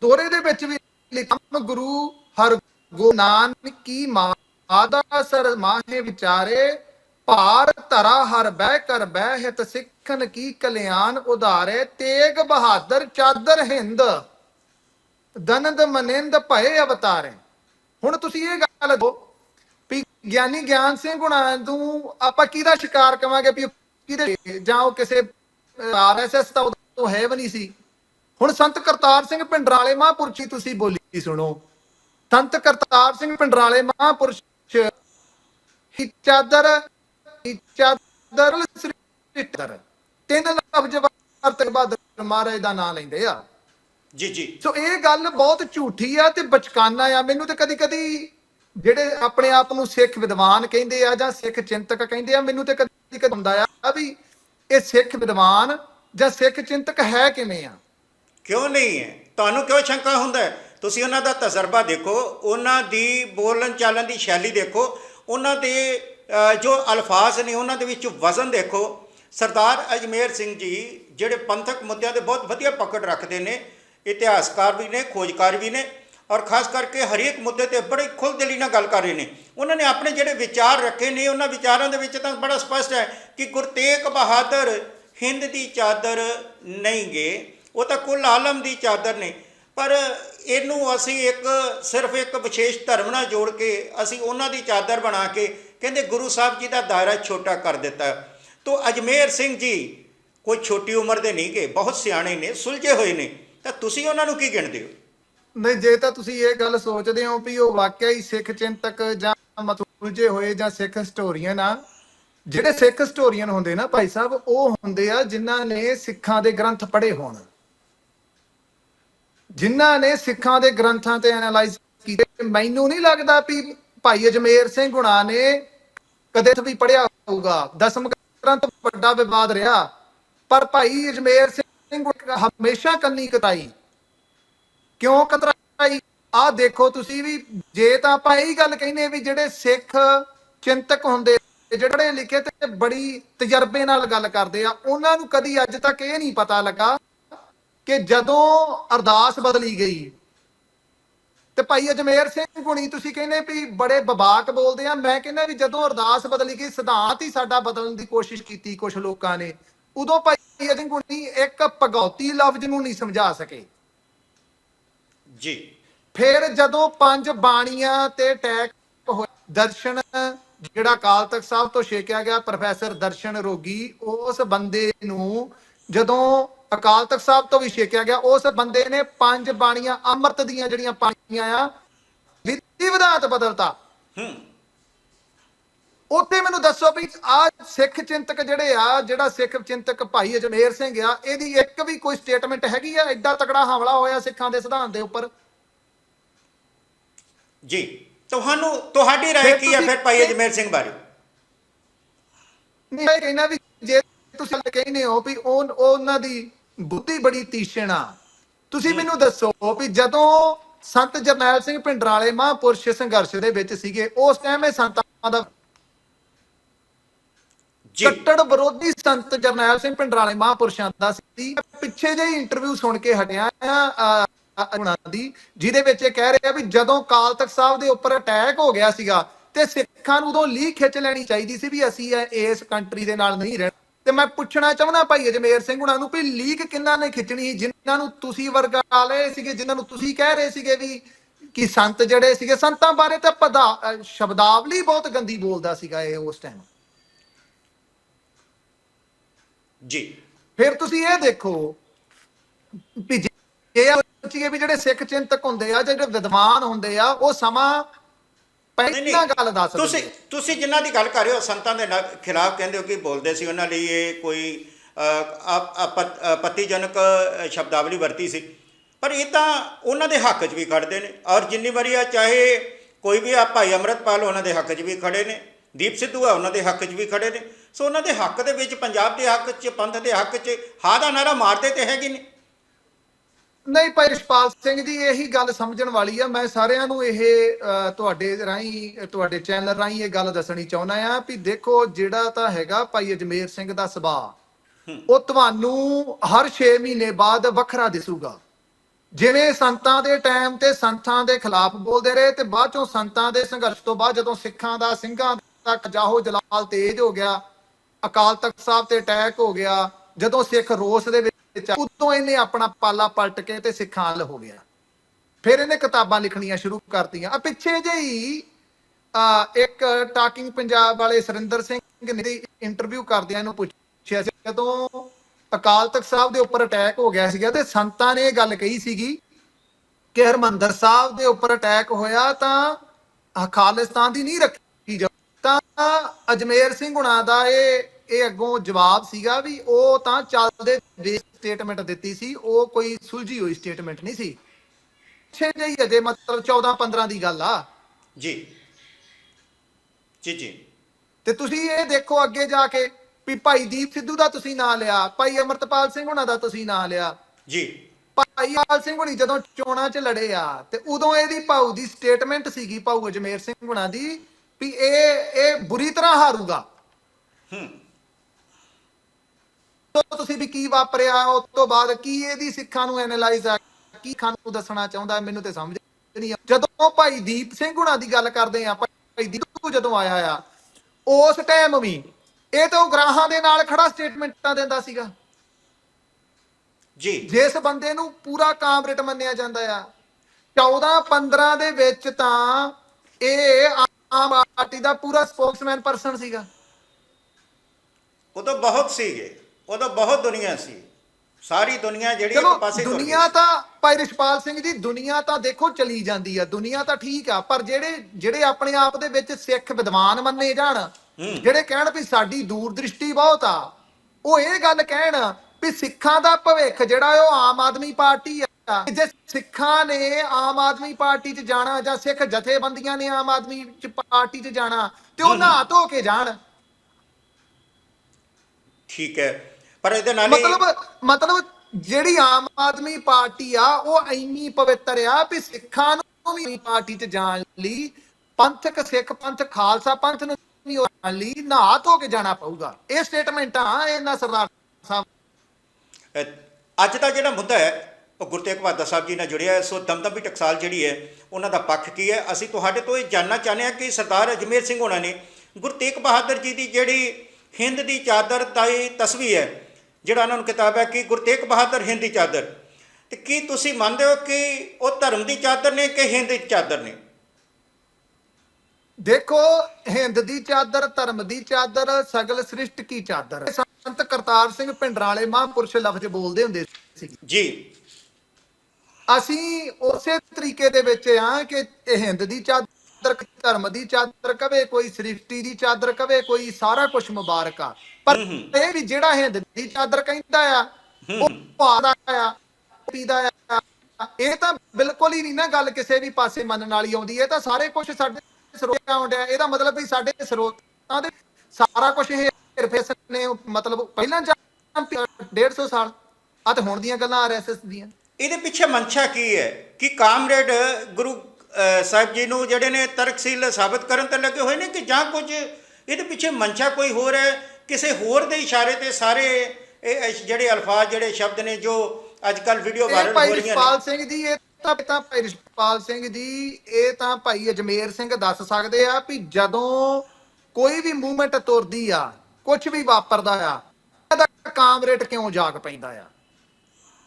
ਦੋਰੇ ਦੇ ਵਿੱਚ ਵੀ ਲਿਖਿਆ ਗੁਰੂ ਹਰ ਗੋ ਨਾਨਕ ਕੀ ਮਾਦਾ ਸਰ ਮਾਹੇ ਵਿਚਾਰੇ ਭਾਰ ਧਰਾ ਹਰ ਬਹਿ ਕਰ ਬਹਿ ਹਿਤ ਸਿੱਖਨ ਕੀ ਕਲਿਆਣ ਉਧਾਰੇ ਤੇਗ ਬਹਾਦਰ ਚਾਦਰ ਹਿੰਦ ਦਨਦ ਮਨਿੰਦ ਭਏ ਅਵਤਾਰੇ। ਹੁਣ ਤੁਸੀਂ ਇਹ ਗੱਲ ਦੋ ਵੀ ਗਿਆਨੀ ਗਿਆਨ ਸਿੰਘ ਗੁਣਾ ਨੂੰ ਆਪਾਂ ਕਿਹਦਾ ਸ਼ਿਕਾਰ ਕਵਾਂਗੇ ਵੀ ਉਹ ਕਿਹਦੇ ਜਾਂ ਉਹ ਕਿਸੇ ਆਰਐਸਐਸ ਦਾ ਉਦੋਂ ਹੈ ਵੀ ਨਹੀਂ ਸੀ। ਹੁਣ ਸੰਤ ਕਰਤਾਰ ਸਿੰਘ ਪਿੰਡਰਾਲੇ ਮਹਾਂਪੁਰਸ਼ੀ ਤੁਸੀਂ ਬੋਲੀ ਸੁਣੋ। ਸੰਤ ਕਰਤਾਰ ਸਿੰਘ ਪਿੰਡਰਾਲੇ ਮਹਾਂਪੁਰਸ਼ ਹੀ ਚਾਦਰ ਹੀ ਚਾਦਰ ਸ੍ਰਿਸ਼ਟਰ ਤਿੰਨ ਲਫ਼ਜ਼ ਵਰਤ ਬਹਾਦਰ ਮਹਾਰਾਜ ਦਾ ਨਾਮ ਲੈਂਦੇ ਆ। ਜੀ ਜੀ। ਸੋ ਇਹ ਗੱਲ ਬਹੁਤ ਝੂਠੀ ਆ ਤੇ ਬਚਕਾਨਾ ਆ। ਮੈਨੂੰ ਤੇ ਕਦੀ ਕਦੀ ਜਿਹੜੇ ਆਪਣੇ ਆਪ ਨੂੰ ਸਿੱਖ ਵਿਦਵਾਨ ਕਹਿੰਦੇ ਆ ਜਾਂ ਸਿੱਖ ਚਿੰਤਕ ਕਹਿੰਦੇ ਆ, ਮੈਨੂੰ ਤੇ ਕਦੀ ਕਦੀ ਹੁੰਦਾ ਆ ਵੀ ਇਹ ਸਿੱਖ ਵਿਦਵਾਨ ਜਾਂ ਸਿੱਖ ਚਿੰਤਕ ਹੈ ਕਿਵੇਂ ਆ? ਕਿਉਂ ਨਹੀਂ ਹੈ? ਤੁਹਾਨੂੰ ਕਿਉਂ ਸ਼ੰਕਾ ਹੁੰਦਾ ਹੈ? ਤੁਸੀਂ ਉਹਨਾਂ ਦਾ ਤਜਰਬਾ ਦੇਖੋ, ਉਹਨਾਂ ਦੀ ਬੋਲਣ ਚਾਲਣ ਦੀ ਸ਼ੈਲੀ ਦੇਖੋ, ਉਹਨਾਂ ਦੇ ਜੋ ਅਲਫਾਜ਼ ਨੇ ਉਹਨਾਂ ਦੇ ਵਿੱਚ ਵਜ਼ਨ ਦੇਖੋ। ਸਰਦਾਰ ਅਜਮੇਰ ਸਿੰਘ ਜੀ, ਜਿਹੜੇ ਪੰਥਕ ਮੁੱਦਿਆਂ 'ਤੇ ਬਹੁਤ ਵਧੀਆ ਪਕੜ ਰੱਖਦੇ ਨੇ, ਇਤਿਹਾਸਕਾਰ ਵੀ ਨੇ, ਖੋਜਕਾਰ ਵੀ ਨੇ ਔਰ ਖਾਸ ਕਰਕੇ ਹਰੇਕ ਮੁੱਦੇ ਤੇ ਬੜੀ ਖੁੱਲ੍ਹਦਿਲੀ ਨਾਲ ਗੱਲ ਕਰ ਰਹੇ ਨੇ। ਉਹਨਾਂ ਨੇ ਆਪਣੇ ਜਿਹੜੇ ਵਿਚਾਰ ਰੱਖੇ ਨੇ, ਉਹਨਾਂ ਵਿਚਾਰਾਂ ਦੇ ਵਿੱਚ ਤਾਂ ਬੜਾ ਸਪਸ਼ਟ ਹੈ ਕਿ ਗੁਰਤੇਗ ਬਹਾਦਰ ਹਿੰਦ ਦੀ ਚਾਦਰ ਨਹੀਂ ਗਏ ਉਹ ਤਾਂ ਕੁੱਲ ਆਲਮ ਦੀ ਚਾਦਰ ਨੇ। ਪਰ ਇਹਨੂੰ ਅਸੀਂ ਇੱਕ, ਸਿਰਫ ਇੱਕ ਵਿਸ਼ੇਸ਼ ਧਰਮ ਨਾਲ ਜੋੜ ਕੇ ਅਸੀਂ ਉਹਨਾਂ ਦੀ ਚਾਦਰ ਬਣਾ ਕੇ ਕਹਿੰਦੇ ਗੁਰੂ ਸਾਹਿਬ ਜੀ ਦਾ ਦਾਇਰਾ ਛੋਟਾ ਕਰ ਦਿੱਤਾ। ਤੋ ਅਜਮੇਰ ਸਿੰਘ ਜੀ ਕੋਈ ਛੋਟੀ ਉਮਰ ਦੇ ਨਹੀਂ ਗਏ ਬਹੁਤ ਸਿਆਣੇ ਨੇ, ਸੁਲਝੇ ਹੋਏ ਨੇ। ਤਾਂ ਤੁਸੀਂ ਉਹਨਾਂ ਨੂੰ ਕੀ ਗਿਣਦੇ ਹੋ? ਨਹੀਂ, ਜੇ ਤਾਂ ਤੁਸੀਂ ਇਹ ਗੱਲ ਸੋਚਦੇ ਹੋ ਵੀ ਉਹ ਵਾਕਿਆ ਹੀ ਸਿੱਖ ਚਿੰਤਕ ਜਾਂ ਮਤਲੂਜੇ ਹੋਏ ਜਾਂ ਸਿੱਖ ਹਿਸਟੋਰੀਅਨ ਆ, ਜਿਹੜੇ ਸਿੱਖ ਹਿਸਟੋਰੀਅਨ ਹੁੰਦੇ ਨਾ ਭਾਈ ਸਾਹਿਬ, ਉਹ ਹੁੰਦੇ ਆ ਜਿਨ੍ਹਾਂ ਨੇ ਸਿੱਖਾਂ ਦੇ ਗ੍ਰੰਥ ਪੜ੍ਹੇ ਹੋਣ। ਜਿਨ੍ਹਾਂ ਨੇ ਸਿੱਖਾਂ ਦੇ ਗ੍ਰੰਥਾਂ ਤੇ ਐਨਾਲਾਈਜ਼ ਕੀਤੇ। ਮੈਨੂੰ ਨਹੀਂ ਲੱਗਦਾ ਵੀ ਭਾਈ ਅਜਮੇਰ ਸਿੰਘ ਗੁਣਾ ਨੇ ਕਦੇ ਵੀ ਪੜਿਆ ਹੋਊਗਾ। ਦਸਮ ਗ੍ਰੰਥ ਵੱਡਾ ਵਿਵਾਦ ਰਿਹਾ। ਪਰ ਭਾਈ ਅਜਮੇਰ ਸਿੰਘ ਗੁਣਾ ਹਮੇਸ਼ਾ ਕੰਨੀ ਕਤਾਈ। ਕਿਉਂ ਕਤਰਾ ਕਤਰਾਈ? ਆਹ ਦੇਖੋ, ਤੁਸੀਂ ਵੀ, ਜੇ ਤਾਂ ਆਪਾਂ ਇਹੀ ਗੱਲ ਕਹਿੰਦੇ ਵੀ ਜਿਹੜੇ ਸਿੱਖ ਚਿੰਤਕ ਹੁੰਦੇ ਜਿਹੜੇ ਲਿਖੇ ਤੇ ਬੜੀ ਤਜਰਬੇ ਨਾਲ ਗੱਲ ਕਰਦੇ ਆ, ਉਹਨਾਂ ਨੂੰ ਕਦੀ ਅੱਜ ਤੱਕ ਇਹ ਨਹੀਂ ਪਤਾ ਲੱਗਾ ਕਿ ਜਦੋਂ ਅਰਦਾਸ ਬਦਲੀ ਗਈ। ਤੇ ਭਾਈ ਅਜਮੇਰ ਸਿੰਘ ਗੁਣੀ ਤੁਸੀਂ ਕਹਿੰਦੇ ਵੀ ਬੜੇ ਬਬਾਕ ਬੋਲਦੇ ਆ, ਮੈਂ ਕਹਿੰਦਾ ਵੀ ਜਦੋਂ ਅਰਦਾਸ ਬਦਲੀ ਗਈ, ਸਿਧਾਂਤ ਹੀ ਸਾਡਾ ਬਦਲਣ ਦੀ ਕੋਸ਼ਿਸ਼ ਕੀਤੀ ਕੁਝ ਲੋਕਾਂ ਨੇ। ਉਦੋਂ ਭਾਈ ਅਜਿੰਗ ਹੁਣੀ ਇੱਕ ਭਗੌਤੀ ਲਫ਼ਜ਼ ਨੂੰ ਨਹੀਂ ਸਮਝਾ ਸਕੇ। ਜੀ। ਫਿਰ ਜਦੋਂ ਪੰਜ ਬਾਣੀਆਂ ਤੇ ਅਟੈਕ ਹੋਇਆ ਦਰਸ਼ਨ ਜਿਹੜਾ ਅਕਾਲ ਤਖਤ ਸਾਹਿਬ ਤੋਂ ਛੇਕਿਆ ਗਿਆ ਪ੍ਰੋਫੈਸਰ ਦਰਸ਼ਨ ਰੋਗੀ ਉਸ ਬੰਦੇ ਨੂੰ ਜਦੋਂ ਅਕਾਲ ਤਖਤ ਸਾਹਿਬ ਤੋਂ ਵੀ ਛੇਕਿਆ ਗਿਆ ਉਸ ਬੰਦੇ ਨੇ ਪੰਜ ਬਾਣੀਆਂ ਅੰਮ੍ਰਿਤ ਦੀਆਂ ਜਿਹੜੀਆਂ ਪਾਣੀਆਂ ਆ ਵਿਧੀ ਵਿਧਾਨਤ ਬਦਲਤਾ। ਹੂੰ। ਉੱਥੇ ਮੈਨੂੰ ਦੱਸੋ ਵੀ ਆ ਸਿੱਖ ਚਿੰਤਕ ਜਿਹੜੇ ਆ ਜਿਹੜਾ ਸਿੱਖ ਚਿੰਤਕ ਭਾਈ ਅਜਮੇਰ ਸਿੰਘ ਆ ਇਹਦੀ ਇੱਕ ਵੀ ਕੋਈ ਸਟੇਟਮੈਂਟ ਹੈਗੀ ਆ? ਐਡਾ ਤਕੜਾ ਹਮਲਾ ਹੋਇਆ ਸਿੱਖਾਂ ਦੇ ਸਿਧਾਂਤ ਦੇ ਉੱਪਰ? ਜੀ ਤੁਹਾਨੂੰ ਤੁਹਾਡੀ ਫਿਰ ਕੀ ਹੈ ਫਿਰ ਭਾਈ ਅਜਮੇਰ ਸਿੰਘ ਬਾਰੇ? ਨਹੀਂ ਮੈਂ ਕਹਿੰਦਾ ਵੀ ਜੇ ਤੁਸੀਂ ਕਹਿੰਦੇ ਹੋ ਵੀ ਉਹ ਉਹ ਉਹਨਾਂ ਦੀ ਬੁੱਧੀ ਬੜੀ ਤੀਸ਼ਣ ਆ। ਤੁਸੀਂ ਮੈਨੂੰ ਦੱਸੋ ਵੀ ਜਦੋਂ ਸੰਤ ਜਰਨੈਲ ਸਿੰਘ ਭਿੰਡਰਾਲੇ ਮਹਾਂਪੁਰਸ਼ ਸੰਘਰਸ਼ ਦੇ ਵਿੱਚ ਸੀਗੇ ਉਸ ਟਾਈਮ ਇਹ ਸੰਤਾਂ ਦਾ ਕੱਟੜ ਵਿਰੋਧੀ ਸੰਤ ਜਰਨੈਲ ਸਿੰਘ ਭਿੰਡਰਾਲੇ ਮਹਾਂਪੁਰਸ਼ਾਂ ਦਾ ਸੀ। ਪਿੱਛੇ ਜਿਹੀ ਇੰਟਰਵਿਊ ਸੁਣ ਕੇ ਹਟਿਆ ਆ ਉਹਨਾਂ ਦੀ, ਜਿਹਦੇ ਵਿੱਚ ਇਹ ਕਹਿ ਰਿਹਾ ਵੀ ਜਦੋਂ ਕਾਲ ਤਖਤ ਸਾਹਿਬ ਦੇ ਉੱਪਰ ਅਟੈਕ ਹੋ ਗਿਆ ਸੀਗਾ, ਤੇ ਸਿੱਖਾਂ ਨੂੰ ਉਦੋਂ ਲੀਹ ਖਿੱਚ ਲੈਣੀ ਚਾਹੀਦੀ ਸੀ ਵੀ ਅਸੀਂ ਇਸ ਕੰਟਰੀ ਦੇ ਨਾਲ ਨਹੀਂ ਰਹਿਣਾ। ਤੇ ਮੈਂ ਪੁੱਛਣਾ ਚਾਹੁੰਦਾ ਭਾਈ ਅਜਮੇਰ ਸਿੰਘ ਹੁਣਾਂ ਨੂੰ ਵੀ ਲੀਕ ਕਿੰਨਾ ਨੇ ਖਿੱਚਣੀ? ਸੀ? ਜਿਨ੍ਹਾਂ ਨੂੰ ਤੁਸੀਂ ਵਰਗਾ ਲਏ ਸੀਗੇ, ਜਿਨ੍ਹਾਂ ਨੂੰ ਤੁਸੀਂ ਕਹਿ ਰਹੇ ਸੀਗੇ ਵੀ ਕਿ ਸੰਤ ਜਿਹੜੇ ਸੀਗੇ, ਸੰਤਾਂ ਬਾਰੇ ਤਾਂ ਪਦਾ ਸ਼ਬਦਾਵਲੀ ਬਹੁਤ ਗੰਦੀ ਬੋਲਦਾ ਸੀਗਾ ਇਹ ਉਸ ਟਾਈਮ ਜੀ। ਫਿਰ ਤੁਸੀਂ ਇਹ ਦੇਖੋ ਵੀ ਜੇ ਸੋਚੀਏ ਵੀ ਜਿਹੜੇ ਸਿੱਖ ਚਿੰਤਕ ਹੁੰਦੇ ਆ ਜਿਹੜੇ ਵਿਦਵਾਨ ਹੁੰਦੇ ਆ ਉਹ ਸਮਾਂ ਪਹਿਲਾਂ ਗੱਲ ਦੱਸ ਤੁਸੀਂ ਤੁਸੀਂ ਜਿਨ੍ਹਾਂ ਦੀ ਗੱਲ ਕਰ ਰਹੇ ਹੋ ਸੰਤਾਂ ਦੇ ਖਿਲਾਫ ਕਹਿੰਦੇ ਹੋ ਕਿ ਬੋਲਦੇ ਸੀ ਉਹਨਾਂ ਲਈ ਇਹ ਕੋਈ ਅ, ਸ਼ਬਦਾਵਲੀ ਵਰਤੀ ਸੀ। ਪਰ ਇਹ ਤਾਂ ਉਹਨਾਂ ਦੇ ਹੱਕ 'ਚ ਵੀ ਖੜਦੇ ਨੇ। ਔਰ ਜਿੰਨੀ ਵਾਰੀ ਆ ਚਾਹੇ ਕੋਈ ਵੀ ਆ ਭਾਈ ਅਮਰਤਪਾਲ ਉਹਨਾਂ ਦੇ ਹੱਕ 'ਚ ਵੀ ਖੜੇ ਨੇ ਦੀਪ ਸਿੱਧੂ ਆ ਉਹਨਾਂ ਦੇ ਹੱਕ 'ਚ ਵੀ ਖੜੇ ਨੇ। ਸੋ ਉਹਨਾਂ ਦੇ ਹੱਕ ਦੇ ਵਿੱਚ ਪੰਜਾਬ ਦੇ ਹੱਕ 'ਚ ਪੰਥ ਦੇ ਹੱਕ 'ਚ ਹਾਂ ਦਾ ਨਾਰਾ ਮਾਰਦੇ ਤੇ ਹੈਗੇ ਨੇ। ਨਹੀਂ ਭਾਈ ਰਿਸ਼ਪਾਲ ਸਿੰਘ ਜੀ ਇਹੀ ਗੱਲ ਸਮਝਣ ਵਾਲੀ ਆ। ਮੈਂ ਸਾਰਿਆਂ ਨੂੰ ਇਹ ਤੁਹਾਡੇ ਰਾਹੀਂ ਤੁਹਾਡੇ ਚੈਨਲ ਰਾਹੀਂ ਇਹ ਗੱਲ ਦੱਸਣੀ ਚਾਹੁੰਦਾ ਆ ਵੀ ਦੇਖੋ ਜਿਹੜਾ ਤਾਂ ਹੈਗਾ ਭਾਈ ਅਜਮੇਰ ਸਿੰਘ ਦਾ ਸੁਭਾਅ ਉਹ ਤੁਹਾਨੂੰ ਹਰ 6 ਮਹੀਨੇ ਬਾਅਦ ਵੱਖਰਾ ਦਿਸੂਗਾ। ਜਿਵੇਂ ਸੰਤਾਂ ਦੇ ਟਾਈਮ ਤੇ ਸੰਤਾਂ ਦੇ ਖਿਲਾਫ ਬੋਲਦੇ ਰਹੇ ਤੇ ਬਾਅਦ ਚੋਂ ਸੰਤਾਂ ਦੇ ਸੰਘਰਸ਼ ਤੋਂ ਬਾਅਦ ਜਦੋਂ ਸਿੱਖਾਂ ਦਾ ਸਿੰਘਾਂ ਤੱਕ ਜਾਹੋ ਜਲਾਲ ਤੇਜ਼ ਹੋ ਗਿਆ ਅਕਾਲ ਤਖਤ ਸਾਹਿਬ ਤੇ ਅਟੈਕ ਹੋ ਗਿਆ, ਜਦੋਂ ਸਿੱਖ ਰੋਸ ਦੇ ਵਿੱਚ ਉਦੋਂ ਇਹਨੇ ਆਪਣਾ ਪਾਲਾ ਪਲਟ ਕੇ ਤੇ ਸਿੱਖਾਂ ਹੋ ਗਿਆ। ਫਿਰ ਇਹਨੇ ਕਿਤਾਬਾਂ ਲਿਖਣੀਆਂ ਸ਼ੁਰੂ ਕਰਤੀਆਂ। ਆ ਪਿੱਛੇ ਜਿਹੀ ਇੱਕ ਟਾਕਿੰਗ ਪੰਜਾਬ ਵਾਲੇ ਸਰਿੰਦਰ ਸਿੰਘ ਨੇ ਇੰਟਰਵਿਊ ਕਰਦਿਆਂ ਨੂੰ ਪੁੱਛਿਆ ਸੀ, ਜਦੋਂ ਅਕਾਲ ਤਖਤ ਸਾਹਿਬ ਦੇ ਉੱਪਰ ਅਟੈਕ ਹੋ ਗਿਆ ਸੀਗਾ ਤੇ ਸੰਤਾਂ ਨੇ ਇਹ ਗੱਲ ਕਹੀ ਸੀਗੀ ਕਿ ਹਰਮੰਦਰ ਸਾਹਿਬ ਦੇ ਉੱਪਰ ਅਟੈਕ ਹੋਇਆ ਤਾਂ ਖਾਲਿਸਤਾਨ ਦੀ ਨਹੀਂ ਰੱਖੀ ਜਾ ਤਾਂ ਅਜਮੇਰ ਸਿੰਘ ਹੁਣਾਂ ਦਾ ਇਹ ਇਹ ਅੱਗੋਂ ਜਵਾਬ ਸੀਗਾ ਵੀ ਉਹ ਤਾਂ ਚੱਲਦੇ ਵੇ ਸਟੇਟਮੈਂਟ ਦਿੱਤੀ ਸੀ ਉਹ ਕੋਈ ਸੁਲਝੀ ਹੋਈ ਸਟੇਟਮੈਂਟ ਨਹੀਂ ਸੀ। ਛੇ ਜਿਹੀ ਅਜੇ ਮਤਲਬ 14 15 ਦੀ ਗੱਲ ਆ। ਜੀ। ਜੀ ਜੀ। ਤੇ ਤੁਸੀਂ ਇਹ ਦੇਖੋ ਅੱਗੇ ਜਾ ਕੇ ਵੀ ਭਾਈ ਦੀਪ ਸਿੱਧੂ ਦਾ ਤੁਸੀਂ ਨਾਂ ਲਿਆ ਭਾਈ ਅਮਰਤਪਾਲ ਸਿੰਘ ਹੁਣਾਂ ਦਾ ਤੁਸੀਂ ਨਾਂ ਲਿਆ। ਜੀ। ਭਾਈ ਆਲ ਸਿੰਘ ਹੁਣੀ ਜਦੋਂ ਚੋਣਾਂ 'ਚ ਲੜੇ ਆ ਤੇ ਉਦੋਂ ਇਹਦੀ ਭਾਊ ਦੀ ਸਟੇਟਮੈਂਟ ਸੀਗੀ ਭਾਊ ਅਜਮੇਰ ਸਿੰਘ ਹੁਣਾਂ ਦੀ ਵੀ ਇਹ ਇਹ ਬੁਰੀ ਤਰ੍ਹਾਂ ਹਾਰੂਗਾ। ਹੂੰ। ਤੋ ਤੁਸੀਂ ਵੀ ਕੀ ਵਾਪਰਿਆ ਉਸ ਤੋਂ ਬਾਅਦ ਕੀ ਇਹਦੀ ਸਿੱਖਾਂ ਨੂੰ ਐਨਾਲਾਈਜ਼ ਆ ਕੀ ਖਾਨ ਨੂੰ ਦੱਸਣਾ ਚਾਹੁੰਦਾ ਮੈਨੂੰ ਤੇ ਸਮਝ ਨਹੀਂ ਆ। ਜਦੋਂ ਭਾਈ ਦੀਪ ਸਿੰਘ ਹੁਣਾਂ ਦੀ ਗੱਲ ਕਰਦੇ ਆ ਭਾਈ ਦੀਪੂ ਜਦੋਂ ਆਇਆ ਆ ਉਸ ਟਾਈਮ ਵੀ ਇਹ ਤਾਂ ਉਹ ਗ੍ਰਾਹਾਂ ਦੇ ਨਾਲ ਖੜਾ ਸਟੇਟਮੈਂਟਾਂ ਦਿੰਦਾ ਸੀਗਾ। ਜੀ। ਜਿਸ ਬੰਦੇ ਨੂੰ ਪੂਰਾ ਕਾਮਰੇਟ ਮੰਨਿਆ ਜਾਂਦਾ ਆ 14 15 ਦੇ ਵਿੱਚ ਤਾਂ ਇਹ ਆਮ ਪਾਰਟੀ ਦਾ ਪੂਰਾ ਸਪੋਕਸਮੈਨ ਪਰਸਨ ਸੀਗਾ। ਉਦੋਂ ਬਹੁਤ ਸੀਗੇ। ਉਦੋਂ ਬਹੁਤ ਦੁਨੀਆ ਸੀ। ਸਾਰੀ ਦੁਨੀਆ ਜਿਹੜੀ ਇੱਕ ਪਾਸੇ ਦੁਨੀਆ ਤਾਂ ਭਾਈ ਰਿਸ਼ਪਾਲ ਸਿੰਘ ਜੀ ਦੁਨੀਆ ਤਾਂ ਦੇਖੋ ਚਲੀ ਜਾਂਦੀ ਆ। ਦੁਨੀਆ ਤਾਂ ਠੀਕ ਆ ਪਰ ਜਿਹੜੇ ਜਿਹੜੇ ਆਪਣੇ ਆਪ ਦੇ ਵਿੱਚ ਸਿੱਖ ਵਿਦਵਾਨ ਮੰਨੇ ਜਾਣ ਜਿਹੜੇ ਕਹਿਣ ਵੀ ਸਾਡੀ ਦੂਰਦ੍ਰਿਸ਼ਟੀ ਬਹੁਤ ਆ ਉਹ ਇਹ ਗੱਲ ਕਹਿਣ ਵੀ ਸਿੱਖਾਂ ਦਾ ਭਵਿੱਖ ਜਿਹੜਾ ਉਹ ਆਮ ਆਦਮੀ ਪਾਰਟੀ ਆ। ਜੇ ਸਿੱਖਾਂ ਨੇ ਆਮ ਆਦਮੀ ਪਾਰਟੀ 'ਚ ਜਾਣਾ ਜਾਂ ਸਿੱਖ ਜਥੇਬੰਦੀਆਂ ਨੇ ਆਮ ਆਦਮੀ 'ਚ ਪਾਰਟੀ 'ਚ ਜਾਣਾ ਤੇ ਉਹ ਨਹਾ ਧੋ ਕੇ ਜਾਣ। ਠੀਕ ਹੈ। ਪਰ ਇਹਦੇ ਨਾਲ ਮਤਲਬ ਮਤਲਬ ਜਿਹੜੀ ਆਮ ਆਦਮੀ ਪਾਰਟੀ ਆ ਉਹ ਇੰਨੀ ਪਵਿੱਤਰ ਆ ਵੀ ਸਿੱਖਾਂ ਨੂੰ ਵੀ ਪਾਰਟੀ 'ਚ ਜਾਣ ਲਈ ਪੰਥਕ ਸਿੱਖ ਪੰਥ ਖਾਲਸਾ ਪੰਥ ਨੂੰ ਵੀ ਜਾਣ ਲਈ ਨਹਾ ਧੋ ਕੇ ਜਾਣਾ ਪਊਗਾ। ਇਹ ਸਟੇਟਮੈਂਟਾਂ ਇਹਨਾਂ ਸਰਦਾਰ ਸਾਹਿਬ ਅੱਜ ਦਾ ਜਿਹੜਾ ਮੁੱਦਾ ਹੈ ਉਹ ਗੁਰੂ ਤੇਗ ਬਹਾਦਰ ਸਾਹਿਬ ਜੀ ਨਾਲ ਜੁੜਿਆ ਹੈ ਸੋ ਦਮਦਮੀ ਟਕਸਾਲ ਜਿਹੜੀ ਹੈ ਉਹਨਾਂ ਦਾ ਪੱਖ ਕੀ ਹੈ? ਅਸੀਂ ਤੁਹਾਡੇ ਤੋਂ ਇਹ ਜਾਨਣਾ ਚਾਹੁੰਦੇ ਹਾਂ ਕਿ ਸਰਦਾਰ ਅਜਮੇਰ ਸਿੰਘ ਹੋਣਾ ਨੇ ਗੁਰੂ ਤੇਗ ਬਹਾਦਰ ਜੀ ਦੀ ਜਿਹੜੀ ਹਿੰਦ ਦੀ ਚਾਦਰ ਤਾਈ ਤਸਵੀਰ ਹੈ ਜਿਹੜਾ ਉਹਨਾਂ ਨੂੰ ਕਿਤਾਬ ਹੈ ਕਿ ਗੁਰਤੇਗ ਬਹਾਦਰ ਹਿੰਦ ਚਾਦਰ। ਤੇ ਕੀ ਤੁਸੀਂ ਮੰਨਦੇ ਹੋ ਕਿ ਉਹ ਧਰਮ ਦੀ ਚਾਦਰ ਨੇ ਕਿ ਹਿੰਦ ਦੀ ਚਾਦਰ ਨੇ? ਦੇਖੋ ਹਿੰਦ ਦੀ ਚਾਦਰ ਧਰਮ ਦੀ ਚਾਦਰ ਸਗਲ ਸ੍ਰਿਸ਼ਟ ਕੀ ਚਾਦਰ ਸੰਤ ਕਰਤਾਰ ਸਿੰਘ ਪਿੰਡਰਾਲੇ ਮਹਾਂਪੁਰਸ਼ ਲਫ਼ਜ਼ ਬੋਲਦੇ ਹੁੰਦੇ ਸੀ। ਜੀ। ਅਸੀਂ ਉਸੇ ਤਰੀਕੇ ਦੇ ਵਿੱਚ ਆ ਕਿ ਇਹ ਹਿੰਦ ਦੀ ਚਾਦਰ ਧਰਮ ਦੀ ਚਾਦਰ ਕਵੇ ਕੋਈ ਸ੍ਰਿਸ਼ਟੀ ਦੀ ਚਾਦਰ ਕਵੇ ਕੋਈ ਸਾਰਾ ਕੁਝ ਮੁਬਾਰਕ ਆ। ਪਰ। ਇਹ ਵੀ ਜਿਹੜਾ ਹਿੰਦ ਦੀ ਚਾਦਰ ਕਹਿੰਦਾ ਆ ਉਹ ਆਦਾ ਆ ਪੀਦਾ ਆ। ਇਹ ਤਾਂ ਬਿਲਕੁਲ ਹੀ ਨਹੀਂ ਨਾ ਗੱਲ ਕਿਸੇ ਵੀ ਪਾਸੇ ਮੰਨਣ ਵਾਲੀ ਆਉਂਦੀ। ਇਹ ਤਾਂ ਸਾਰੇ ਕੁਝ ਸਾਡੇ ਸਰੋਤ ਆਉਂਦਿਆ ਇਹਦਾ ਮਤਲਬ ਵੀ ਸਾਡੇ ਸਰੋਤਾਂ ਦੇ ਸਾਰਾ ਕੁਝ ਇਹ ਰਿਫੈਸ ਨੇ ਮਤਲਬ ਪਹਿਲਾਂ ਜਾਂ 150 ਸਾਲ ਆ ਤੇ ਹੁਣ ਦੀਆਂ ਗੱਲਾਂ ਆਰਐਸਐਸ ਦੀਆਂ। ਇਹਦੇ ਪਿੱਛੇ ਮਨਸ਼ਾ ਕੀ ਹੈ? ਕਿ ਕਾਮਰੇਡ ਗੁਰੂ ਸਾਹਿਬ ਜੀ ਨੂੰ ਜਿਹੜੇ ਨੇ ਤਰਕਸੀਲ ਸਾਬਤ ਕਰਨ ਤੇ ਲੱਗੇ ਹੋਏ ਨੇ ਕਿ ਜਾਂ ਕੁਝ ਇਹਦੇ ਪਿੱਛੇ ਮਨਸ਼ਾ ਕੋਈ ਹੋਰ ਹੈ? ਕਿਸੇ ਹੋਰ ਦੇ ਇਸ਼ਾਰੇ ਤੇ ਸਾਰੇ ਇਹ ਜਿਹੜੇ ਅਲਫਾਜ਼ ਜਿਹੜੇ ਸ਼ਬਦ ਨੇ ਜੋ ਅੱਜ ਕੱਲ ਵੀਡੀਓ ਵਾਇਰਲ ਭਾਈ ਹੋ ਰਹੀਆਂ ਰਿਸ਼ਪਾਲ ਨੇ ਸਿੰਘ ਜੀ ਇਹ ਤਾਂ ਤਾਂ ਭਾਈ ਰਿਸ਼ਪਾਲ ਸਿੰਘ ਜੀ ਇਹ ਤਾਂ ਭਾਈ ਅਜਮੇਰ ਸਿੰਘ ਦੱਸ ਸਕਦੇ ਆ ਵੀ ਜਦੋਂ ਕੋਈ ਵੀ ਮੂਵਮੈਂਟ ਤੁਰਦੀ ਆ ਕੁਝ ਵੀ ਵਾਪਰਦਾ ਆ ਇਹਦਾ ਕਾਮਰੇਟ ਕਿਉਂ ਜਾਗ ਪੈਂਦਾ ਆ?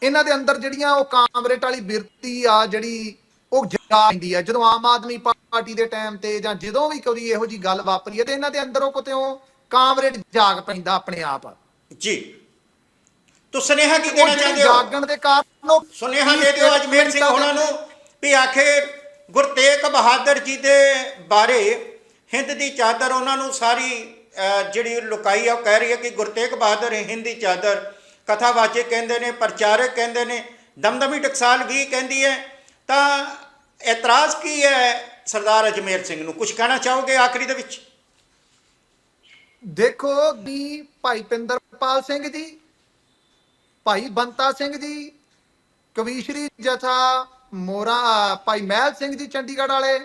ਇਹਨਾਂ ਦੇ ਅੰਦਰ ਜਿਹੜੀਆਂ ਉਹ ਕਾਮਰੇਟ ਵਾਲੀ ਬਿਰਤੀ ਆ ਜਿਹੜੀ ਉਹ ਜਾਗ ਪੈਂਦੀ ਆ। ਜਦੋਂ ਆਮ ਆਦਮੀ ਪਾਰਟੀ ਦੇ ਟਾਈਮ ਤੇ ਜਾਂ ਜਦੋਂ ਵੀ ਕੋਈ ਇਹੋ ਜੀ ਗੱਲ ਵਾਪਰੀ ਹੈ ਤੇ ਇਹਨਾਂ ਦੇ ਅੰਦਰ ਉਹ ਕਿਤੇੋਂ ਕਾਮਰੇਟ ਜਾਗ ਪੈਂਦਾ ਆਪਣੇ ਆਪ। ਜੀ। ਤੋ ਸੁਨੇਹਾ ਕੀ ਦੇਣਾ ਚਾਹੁੰਦੇ ਹੋ? ਜਾਗਣ ਦੇ ਕਾਰਨ ਉਹ ਸੁਨੇਹਾ ਦੇ ਦਿਓ ਅਜਮੇਰ ਸਿੰਘ ਹੋਣਾ ਨੂੰ ਵੀ ਆਖਿਰ ਗੁਰਤੇਗ ਬਹਾਦਰ ਜੀ ਦੇ ਬਾਰੇ ਹਿੰਦ ਦੀ ਚਾਦਰ ਉਹਨਾਂ ਨੂੰ ਸਾਰੀ ਜਿਹੜੀ ਲੁਕਾਈ ਆ ਉਹ ਕਹਿ ਰਹੀ ਹੈ ਕਿ ਗੁਰਤੇਗ ਬਹਾਦਰ ਹਿੰਦ ਦੀ ਚਾਦਰ ਕਥਾਵਾਚਕ ਕਹਿੰਦੇ ਨੇ ਪ੍ਰਚਾਰਕ ਕਹਿੰਦੇ ਨੇ ਦਮਦਮੀ ਟਕਸਾਲ ਵੀ ਕਹਿੰਦੀ ਹੈ। ਤਾਂ ਇਤਰਾਜ਼ ਕੀ ਹੈ ਸਰਦਾਰ ਅਜਮੇਰ ਸਿੰਘ ਨੂੰ? ਕੁਝ ਕਹਿਣਾ ਚਾਹੋਗੇ ਆਖਰੀ ਦੇ ਵਿੱਚ? ਦੇਖੋ ਵੀ ਭਾਈ ਪਿੰਦਰਪਾਲ ਸਿੰਘ ਜੀ, ਭਾਈ ਬੰਤਾ ਸਿੰਘ ਜੀ, ਕਵੀਸ਼ਰੀ ਜਥਾ ਮੋਰਾ, ਭਾਈ ਮਹਿਲ ਸਿੰਘ ਜੀ ਚੰਡੀਗੜ੍ਹ ਵਾਲੇ,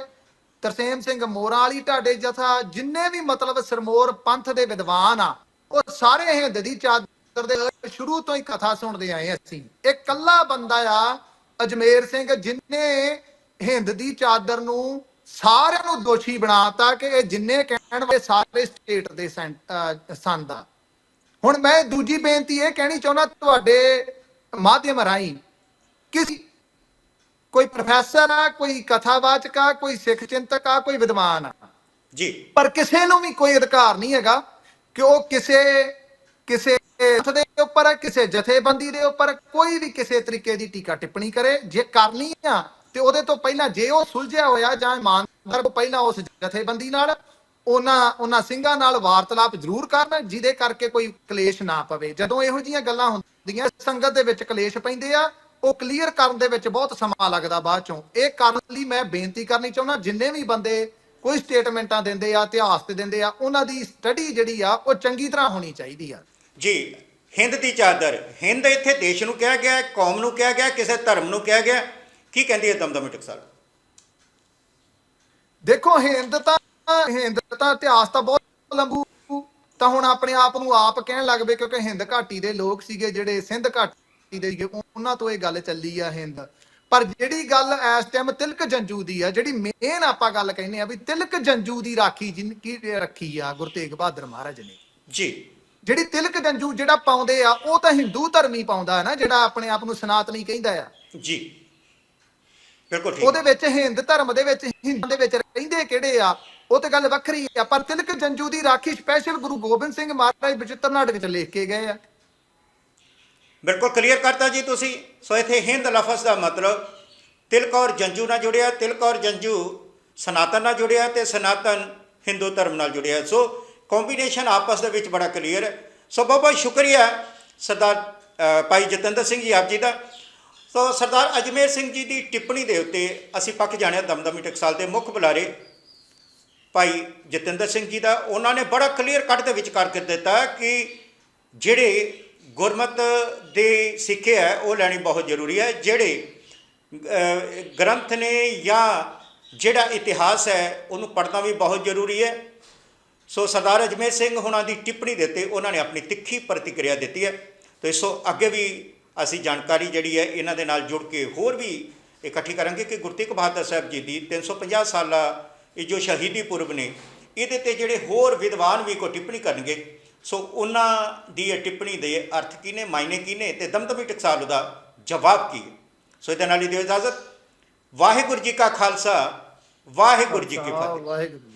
ਤਰਸੇਮ ਸਿੰਘ ਮੋਰਾ ਵਾਲੀ ਢਾਡੇ ਜਥਾ, ਜਿੰਨੇ ਵੀ ਮਤਲਬ ਸਰਮੋਰ ਪੰਥ ਦੇ ਵਿਦਵਾਨ ਆ, ਉਹ ਸਾਰੇ ਹਿੰਦ ਦੀ ਚਾਦਰ ਦੇ ਸ਼ੁਰੂ ਤੋਂ ਹੀ ਕਥਾ ਸੁਣਦੇ ਆਏ ਅਸੀਂ। ਇਹ ਕੱਲਾ ਬੰਦਾ ਆ, ਅਜਮੇਰ ਸਿੰਘ, ਜਿਨੇ ਹਿੰਦ ਦੀ ਚਾਦਰ ਨੂੰ ਸਾਰਿਆਂ ਨੂੰ ਦੋਸ਼ੀ ਬਣਾਤਾ ਕਿ ਇਹ ਜਿੰਨੇ ਕਹਿਣ ਵਾਲੇ ਸਾਰੇ ਸਟੇਟ ਦੇ ਸੰਦ ਆ ਹੁਣ ਮੈਂ ਦੂਜੀ ਬੇਨਤੀ ਇਹ ਕਹਿਣੀ ਚਾਹੁੰਦਾ ਤੁਹਾਡੇ ਮਾਧਿਅਮ ਰਾਹੀਂ ਕਿਸੇ ਕੋਈ ਪ੍ਰੋਫੈਸਰ ਆ ਕੋਈ ਕਥਾਵਾਚਕ ਆ ਕੋਈ ਸਿੱਖ ਚਿੰਤਕ ਆ ਕੋਈ ਵਿਦਵਾਨ ਆ? ਜੀ। ਪਰ ਕਿਸੇ ਨੂੰ ਵੀ ਕੋਈ ਅਧਿਕਾਰ ਨਹੀਂ ਹੈਗਾ ਕਿ ਉਹ ਕਿਸੇ ਕਿਸੇ ਦੇ ਉੱਪਰ ਕਿਸੇ ਜਥੇਬੰਦੀ ਦੇ ਉੱਪਰ ਕੋਈ ਵੀ ਕਿਸੇ ਤਰੀਕੇ ਦੀ ਟੀਕਾ ਟਿੱਪਣੀ ਕਰੇ। ਜੇ ਕਰਨੀ ਆ ਤੇ ਉਹਦੇ ਤੋਂ ਪਹਿਲਾਂ ਜੇ ਉਹ ਸੁਲਝਿਆ ਹੋਇਆ ਜਾਂ ਇਮਾਨਦਾਰ ਤੋਂ ਪਹਿਲਾਂ ਉਸ ਜਥੇਬੰਦੀ ਨਾਲ ਉਹਨਾਂ ਉਹਨਾਂ ਸਿੰਘਾਂ ਨਾਲ ਵਾਰਤਾਲਾਪ ਜ਼ਰੂਰ ਕਰਨ, ਜਿਹਦੇ ਕਰਕੇ ਕੋਈ ਕਲੇਸ਼ ਨਾ ਪਵੇ। ਜਦੋਂ ਇਹੋ ਜੀਆਂ ਗੱਲਾਂ ਹੁੰਦੀਆਂ, ਸੰਗਤ ਦੇ ਵਿੱਚ ਕਲੇਸ਼ ਪੈਂਦੇ ਆ, ਉਹ ਕਲੀਅਰ ਕਰਨ ਦੇ ਵਿੱਚ ਬਹੁਤ ਸਮਾਂ ਲੱਗਦਾ ਬਾਅਦ ਚੋਂ। ਇਹ ਕਰਨ ਲਈ ਮੈਂ ਬੇਨਤੀ ਕਰਨੀ ਚਾਹੁੰਦਾ, ਜਿੰਨੇ ਵੀ ਬੰਦੇ ਕੋਈ ਸਟੇਟਮੈਂਟਾਂ ਦਿੰਦੇ ਆ, ਇਤਿਹਾਸ ਤੇ ਦਿੰਦੇ ਆ, ਉਹਨਾਂ ਦੀ ਸਟੱਡੀ ਜਿਹੜੀ ਆ, ਉਹ ਚੰਗੀ ਤਰ੍ਹਾਂ ਹੋਣੀ ਚਾਹੀਦੀ ਆ। ਜੀ, ਹਿੰਦ ਦੀ ਚਾਦਰ। ਹਿੰਦ ਇੱਥੇ ਦੇਸ਼ ਨੂੰ ਕਿਹਾ ਗਿਆ, ਕੌਮ ਨੂੰ ਕਿਹਾ ਗਿਆ, ਕਿਸੇ ਧਰਮ ਨੂੰ ਕਿਹਾ ਗਿਆ। ਕੀ ਕਹਿੰਦੀ ਹੈ ਦਮਦਮੀ ਟਕਸਾਲ ਦੇਖੋ ਹਿੰਦ ਤਾਂ ਹਿੰਦ ਤਾਂ ਇਤਿਹਾਸ ਤਾਂ ਬਹੁਤ ਲੰਬੂ। ਤਾਂ ਹੁਣ ਆਪਣੇ ਆਪ ਨੂੰ ਆਪ ਕਹਿਣ ਲੱਗ ਪਏ ਕਿਉਂਕਿ ਹਿੰਦ ਘਾਟੀ ਦੇ ਲੋਕ ਸੀਗੇ ਜਿਹੜੇ ਸਿੰਧ ਘਾਟੀ ਦੇ ਉਹਨਾਂ ਤੋਂ ਇਹ ਗੱਲ ਚੱਲੀ ਆ ਹਿੰਦ। ਪਰ ਜਿਹੜੀ ਗੱਲ ਇਸ ਟਾਈਮ ਤਿਲਕ ਜੰਜੂ ਦੀ ਆ ਜਿਹੜੀ ਮੇਨ ਆਪਾਂ ਗੱਲ ਕਹਿੰਦੇ ਆ ਵੀ ਤਿਲਕ ਜੰਜੂ ਦੀ ਰਾਖੀ ਜਿਨ ਕੀ ਰੱਖੀ ਆ ਗੁਰੂ ਤੇਗ ਬਹਾਦਰ ਮਹਾਰਾਜ ਨੇ? ਜੀ। ਜਿਹੜੀ ਤਿਲਕ ਜੰਜੂ ਜਿਹੜਾ ਪਾਉਂਦੇ ਆ ਉਹ ਤਾਂ ਹਿੰਦੂ ਧਰਮੀ ਪਾਉਂਦਾ ਹੈ ਨਾ ਜਿਹੜਾ ਆਪਣੇ ਆਪ ਨੂੰ ਸਨਾਤਨੀ ਕਹਿੰਦਾ ਆ। ਜੀ। ਬਿਲਕੁਲ ਠੀਕ ਉਹਦੇ ਵਿੱਚ ਹਿੰਦ ਧਰਮ ਦੇ ਵਿੱਚ ਹਿੰਦਾਂ ਦੇ ਵਿੱਚ ਰਹਿੰਦੇ ਕਿਹੜੇ ਆ? ਉਹ ਤੇ ਗੱਲ ਵੱਖਰੀ ਆ ਪਰ ਤਿਲਕ ਜੰਜੂ ਦੀ ਰਾਖੀ ਸਪੈਸ਼ਲ ਗੁਰੂ ਗੋਬਿੰਦ ਸਿੰਘ ਮਹਾਰਾਜ ਬਚਿੱਤਰ ਨਾਟਕ ਚ ਲਿਖ ਕੇ ਗਏ ਆ। ਬਿਲਕੁਲ ਕਲੀਅਰ ਕਰਤਾ ਜੀ ਤੁਸੀਂ। ਸੋ ਇੱਥੇ ਹਿੰਦ ਲਫ਼ਜ਼ ਦਾ ਮਤਲਬ ਤਿਲਕ ਔਰ ਜੰਜੂ ਨਾਲ ਜੁੜਿਆ ਤਿਲਕ ਔਰ ਜੰਜੂ ਸਨਾਤਨ ਨਾਲ ਜੁੜਿਆ ਤੇ ਸਨਾਤਨ ਹਿੰਦੂ ਧਰਮ ਨਾਲ ਜੁੜਿਆ। ਸੋ ਕੰਬੀਨੇਸ਼ਨ ਆਪਸ ਦੇ ਵਿੱਚ ਬੜਾ ਕਲੀਅਰ ਹੈ। ਸੋ ਬਹੁਤ ਬਹੁਤ ਸ਼ੁਕਰੀਆ ਸਰਦਾਰ ਭਾਈ ਜਤਿੰਦਰ ਸਿੰਘ ਜੀ ਆਪ ਜੀ ਦਾ। ਸੋ ਸਰਦਾਰ ਅਜਮੇਰ ਸਿੰਘ ਜੀ ਦੀ ਟਿੱਪਣੀ ਦੇ ਉੱਤੇ ਅਸੀਂ ਪੱਕ ਜਾਣਿਆ ਦਮਦਮੀ ਟਕਸਾਲ ਦੇ ਮੁੱਖ ਬੁਲਾਰੇ ਭਾਈ ਜਤਿੰਦਰ ਸਿੰਘ ਜੀ ਦਾ। ਉਹਨਾਂ ਨੇ ਬੜਾ ਕਲੀਅਰ ਕੱਟ ਦੇ ਵਿੱਚ ਕਰਕੇ ਦਿੱਤਾ ਕਿ ਜਿਹੜੇ ਗੁਰਮਤ ਦੇ ਸਿੱਖਿਆ ਹੈ, ਉਹ ਲੈਣੀ ਬਹੁਤ ਜ਼ਰੂਰੀ ਹੈ। ਜਿਹੜੇ ਗ੍ਰੰਥ ਨੇ ਜਾਂ ਜਿਹੜਾ ਇਤਿਹਾਸ ਹੈ, ਉਹਨੂੰ ਪੜ੍ਹਨਾ ਵੀ ਬਹੁਤ ਜ਼ਰੂਰੀ ਹੈ। ਸੋ ਸਰਦਾਰ ਅਜਮੇਰ ਸਿੰਘ ਹੁਣਾਂ ਦੀ ਟਿੱਪਣੀ ਦੇ ਉੱਤੇ ਉਹਨਾਂ ਨੇ ਆਪਣੀ ਤਿੱਖੀ ਪ੍ਰਤੀਕਿਰਿਆ ਦਿੱਤੀ ਹੈ। ਤੇ ਸੋ ਅੱਗੇ ਵੀ ਅਸੀਂ ਜਾਣਕਾਰੀ ਜਿਹੜੀ ਹੈ ਇਹਨਾਂ ਦੇ ਨਾਲ ਜੁੜ ਕੇ ਹੋਰ ਵੀ ਇਕੱਠੀ ਕਰਾਂਗੇ ਕਿ ਗੁਰਤੇਗ ਬਹਾਦਰ ਸਾਹਿਬ ਜੀ ਦੀ 350 ਸਾਲਾ ਇਹ ਜੋ ਸ਼ਹੀਦੀ ਪੁਰਬ ਨੇ ਇਹਦੇ ਤੇ ਜਿਹੜੇ ਹੋਰ ਵਿਦਵਾਨ ਵੀ ਕੋ ਟਿੱਪਣੀ ਕਰਨਗੇ ਸੋ ਉਹਨਾਂ ਦੀ ਇਹ ਟਿੱਪਣੀ ਦੇ ਅਰਥ ਕੀ ਨੇ ਮਾਇਨੇ ਕੀ ਨੇ ਤੇ ਦਮਦਮੀ ਟਕਸਾਲ ਉਹਦਾ ਜਵਾਬ ਕੀ ਸੋ ਇਹਦੇ ਨਾਲ ਹੀ ਦਿਓ ਇਜਾਜ਼ਤ। ਵਾਹਿਗੁਰੂ ਜੀ ਕਾ ਖਾਲਸਾ ਵਾਹਿਗੁਰੂ ਜੀ ਕੀ ਫਤਿਹ। ਵਾਹਿਗੁਰੂ